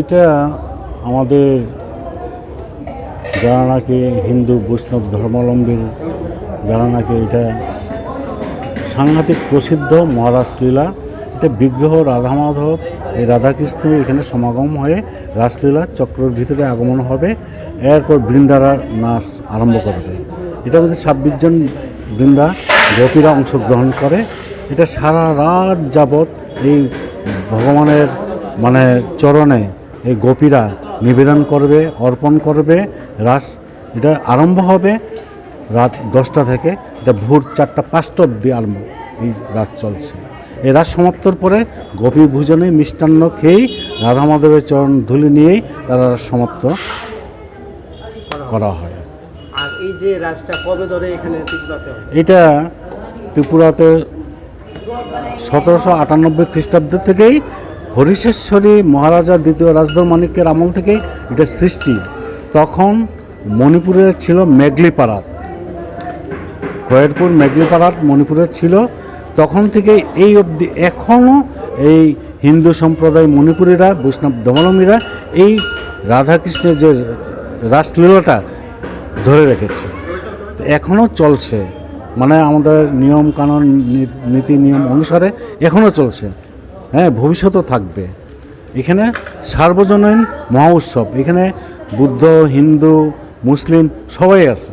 এটা আমাদের যারা নাকি হিন্দু, বৈষ্ণব ধর্মাবলম্বী যারা নাকি এটা সাংঘাতিক প্রসিদ্ধ মহারাজ লীলা, এটা বিগ্রহ রাধা মাধব, এই রাধাকৃষ্ণ এখানে সমাগম হয়ে রাসলীলা চক্রের ভিতরে আগমন হবে। এরপর বৃন্দারা নাচ আরম্ভ করবে। এটা মধ্যে ছাব্বিশ জন বৃন্দা গোপীরা অংশগ্রহণ করে। এটা সারা রাত যাবৎ এই ভগবানের মানে চরণে এই গোপীরা নিবেদন করবে অর্পণ করবে রাস এটা আরম্ভ হবে রাত দশটা থেকে। এটা ভোর চারটা পাঁচটা অব্দি আরম্ভ এই রাত চলছে। এই রাত সমাপ্তর পরে গোপী ভোজনে মিষ্টান্ন খেয়েই রাধা মাধবের চরণ ধুলি নিয়েই তারা রাস সমাপ্ত করা হয়। আর এই যে রাজটা কবে ধরে এখানে ত্রিপুরাতে এটা ত্রিপুরাতে সতেরোশো আটানব্বই খ্রিস্টাব্দ থেকেই হরিশেশ্বরী মহারাজা দ্বিতীয় রাজধর মানিক্যের আমল থেকেই এটা সৃষ্টি। তখন মণিপুরের ছিল মেঘলিপাড়াত খয়েরপুর মেঘলিপাড়াত মণিপুরের ছিল। তখন থেকে এই অবধি এখনও এই হিন্দু সম্প্রদায় মণিপুরীরা, বৈষ্ণব ধর্মাবলম্বীরা এই রাধাকৃষ্ণের যে রাসলীলাটা ধরে রেখেছে। এখনও চলছে। মানে আমাদের নিয়ম কানুন নীতি, নিয়ম অনুসারে এখনও চলছে। হ্যাঁ ভবিষ্যতও থাকবে। এখানে সার্বজনীন মহা উৎসব এখানে বুদ্ধ হিন্দু মুসলিম সবাই আছে।